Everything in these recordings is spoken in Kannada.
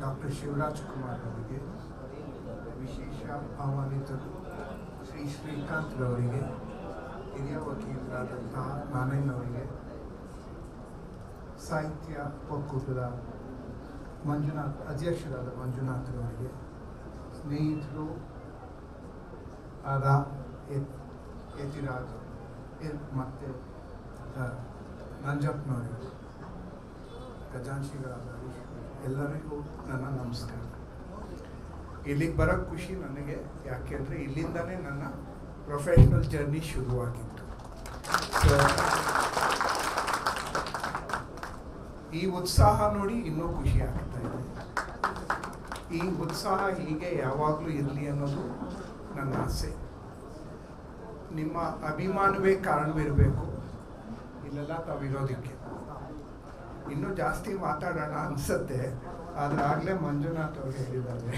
ಡಾಕ್ಟರ್ ಶಿವರಾಜ್ ಕುಮಾರ್ ಅವರಿಗೆ ವಿಶೇಷ ಆಹ್ವಾನಿತರು ಶ್ರೀ ಶ್ರೀಕಾಂತ್ ಅವರಿಗೆ ಹಿರಿಯ ವಕೀಲರಾದಂತಹ ನಾರಾಯಣ್ ಸಾಹಿತ್ಯ ಒಕ್ಕೂಟದ ಮಂಜುನಾಥ್ ಅಧ್ಯಕ್ಷರಾದ ಮಂಜುನಾಥ್ರವರಿಗೆ ಸ್ನೇಹಿತರು ಆದ ಯತ್- ಯತಿರಾಜ್ ಎಲ್ ಮತ್ತು ನಂಜಪ್ಪನವರಿಗೆ ಖಜಾನ್ಸಿಗಳಾದ ಹರೀಶ್ ಎಲ್ಲರಿಗೂ ನನ್ನ ನಮಸ್ಕಾರ. ಇಲ್ಲಿಗೆ ಬರೋ ಖುಷಿ ನನಗೆ ಯಾಕೆಂದರೆ ಇಲ್ಲಿಂದನೇ ನನ್ನ ಪ್ರೊಫೆಷ್ನಲ್ ಜರ್ನಿ ಶುರುವಾಗಿತ್ತು. ಈ ಉತ್ಸಾಹ ನೋಡಿ ಇನ್ನೂ ಖುಷಿ ಆಗ್ತಾ ಇದೆ. ಈ ಉತ್ಸಾಹ ಹೀಗೆ ಯಾವಾಗಲೂ ಇರಲಿ ಅನ್ನೋದು ನನ್ನ ಆಸೆ. ನಿಮ್ಮ ಅಭಿಮಾನವೇ ಕಾರಣವಿರಬೇಕು. ಇಲ್ಲೆಲ್ಲ ತಾವಿರೋದಕ್ಕೆ. ಇನ್ನೂ ಜಾಸ್ತಿ ಮಾತಾಡೋಣ ಅನ್ಸುತ್ತೆ. ಆದ್ರೆ ಆಗಲೇ ಮಂಜುನಾಥ್ ಅವ್ರು ಹೇಳಿದ್ದಾರೆ.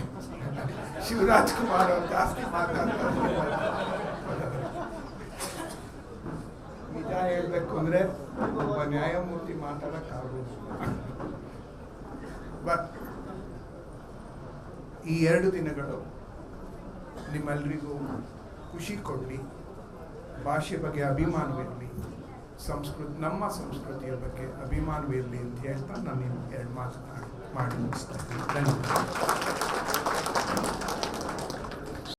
ಶಿವರಾಜ್ ಕುಮಾರ್ ಅವ್ರು ಜಾಸ್ತಿ ಮಾತಾಡ್ತಾರೆ. ನಿಜ ಹೇಳಬೇಕು ಅಂದ್ರೆ ಒಬ್ಬ ನ್ಯಾಯಮೂರ್ತಿ ಮಾತಾಡಕ್ ಆಗೋದು ಬಟ್ ಈ ಎರಡು ದಿನಗಳು ನಿಮ್ಮೆಲ್ರಿಗೂ ಖುಷಿ ಕೊಡಲಿ, ಭಾಷೆ ಬಗ್ಗೆ ಅಭಿಮಾನವಿರಲಿ. ಸಂಸ್ಕೃತಿ ನಮ್ಮ ಸಂಸ್ಕೃತಿಯ ಬಗ್ಗೆ ಅಭಿಮಾನವಿರಲಿ ಅಂತ ಹೇಳ್ತಾ ನಾನು ಎರಡು ಮಾತನಾಡಿ ಮಾಡಿ ಮುಗಿಸ್ತೇನೆ. ಧನ್ಯವಾದ